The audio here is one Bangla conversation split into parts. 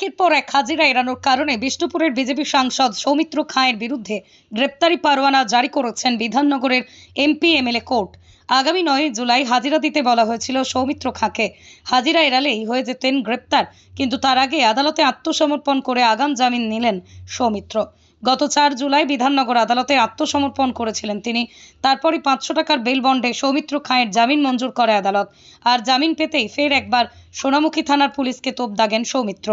একের পর এক হাজিরা এড়ানোর কারণে বিষ্ণুপুরের বিজেপি সাংসদ সৌমিত্র খাঁয়ের বিরুদ্ধে গ্রেপ্তারি পরোয়ানা জারি করেছেন বিধাননগরের এমপি এমএলএ কোর্ট। আগামী নয় জুলাই হাজিরা দিতে বলা হয়েছিল সৌমিত্র খাঁকে। হাজিরা এড়ালেই হয়ে যেতেন গ্রেপ্তার, কিন্তু তার আগে আদালতে আত্মসমর্পণ করে আগাম জামিন নিলেন সৌমিত্র। গত চার জুলাই বিধাননগর আদালতে আত্মসমর্পণ করেছিলেন তিনি। তারপরই পাঁচশো টাকার বেল বন্ডে সৌমিত্র খাঁয়ের জামিন মঞ্জুর করে আদালত। আর জামিন পেতেই ফের একবার সোনামুখী থানার পুলিশকে তোপ দাগেন সৌমিত্র।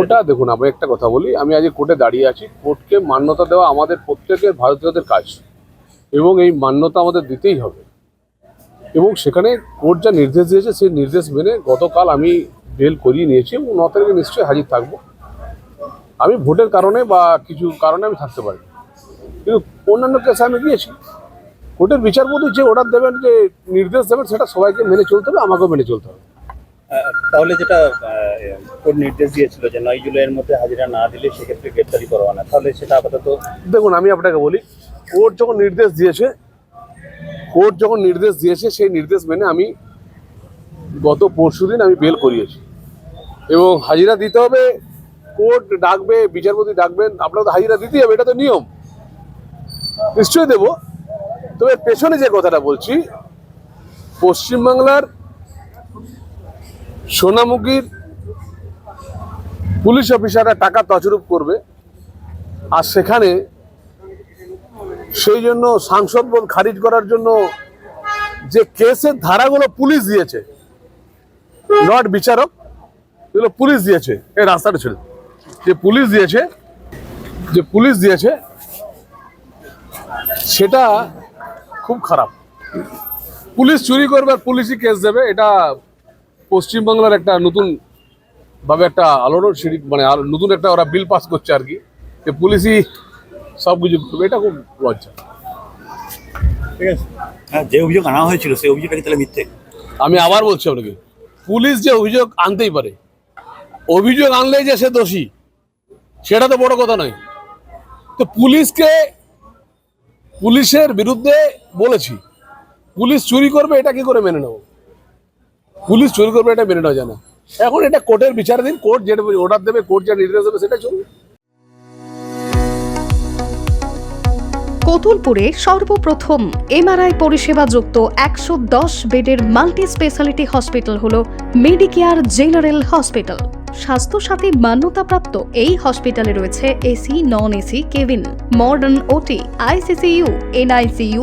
ওটা দেখুন, আমি একটা কথা বলি, আমি আজ কোর্টে দাঁড়িয়ে আছি, কোর্টকে মান্যতা দেওয়া আমাদের প্রত্যেকের ভারতীয়দের কাজ এবং এই মান্যতা আমাদের দিতেই হবে। এবং সেখানে কোর্ট যা নির্দেশ দিয়েছে, সেই নির্দেশ মেনে গতকাল আমি বেল করিয়ে নিয়েছি এবং ন তারিখে নিশ্চয়ই হাজির থাকব। আমি ভোটের কারণে বা কিছু কারণে আমি থাকতে পারি কিন্তু অন্যান্য কেসে আমি গিয়েছি। কোর্টের বিচারপতি যে অর্ডার দেবেন, যে নির্দেশ দেবেন, সেটা সবাইকে মেনে চলতে হবে, আমাকেও মেনে চলতে হবে। তাহলে যেটা কোর্ট নির্দেশ দিয়েছিল যে নয় জুলাইয়ের মধ্যে হাজিরা না দিলে সেক্ষেত্রে গ্রেপ্তারি পরোয়ানা তাহলে সেটা আপাতত দেখুন, আমি আপনাকে বলি, কোর্ট যখন নির্দেশ দিয়েছে, কোর্ট যখন নির্দেশ দিয়েছে, সেই নির্দেশ মেনে আমি গত পরশুদিন আমি বেল করিয়েছি। এবং হাজিরা দিতে হবে, কোর্ট ডাকবে, বিচারপতি ডাকবেন, আপনাকে তো হাজিরা দিতেই হবে, এটা তো নিয়ম। নিশ্চয়ই দেবো। তবে পেছনে যে কথাটা বলছি, পশ্চিমবাংলার সোনামুখীর পুলিশ অফিসাররা টাকা তছরূপ করবে। আর সেখানে সেই জন্য সাংসদ পদ খারিজ করার জন্য যে কেসের ধারাগুলো পুলিশ দিয়েছে নট বিচারক, এগুলো পুলিশ দিয়েছে, এই রাস্তাটা ছিল। যে পুলিশ দিয়েছে, যে পুলিশ দিয়েছে, সেটা খুব খারাপ। পুলিশ চুরি করবে আর পুলিশই কেস দেবে, এটা পশ্চিমবাংলার একটা নতুন ভাবে একটা আলোড়ন সিঁড়ি মানে নতুন একটা ওরা বিল পাস করছে আর কি। যে পুলিশই সব কিছু করবে এটা খুব লজ্জা। ঠিক আছে। হ্যাঁ যে অভিযোগ আনা হয়েছিল সেই অভিযোগটা কি তাহলে মিথ্যে? আমি আবার বলছি আপনাকে পুলিশ যে অভিযোগ আনতেই পারে অভিযোগ আনলেই যে সে দোষী সেটা তো বড় কথা নয়। তো পুলিশকে পুলিশের বিরুদ্ধে বলেছি পুলিশ চুরি করবে এটা কি করে মেনে নেব? পুলিশ চুরি করবে এটা মেনে নেওয়া যায় না। এখন এটা কোর্টের বিচারাধীন কোর্ট যেটা অর্ডার দেবে, কোর্ট যা নির্দেশ দেবে সেটা চলবে। কতুলপুরে সর্বপ্রথম এমআরআই পরিষেবা যুক্ত একশো দশ বেডের মাল্টি স্পেশালিটি হসপিটাল হল মেডিকেয়ার জেনারেল হসপিটাল। স্বাস্থ্যসাথী মান্যতাপ্রাপ্ত এই হসপিটালে রয়েছে AC, non AC, cabin, modern OT, ICCU, NICU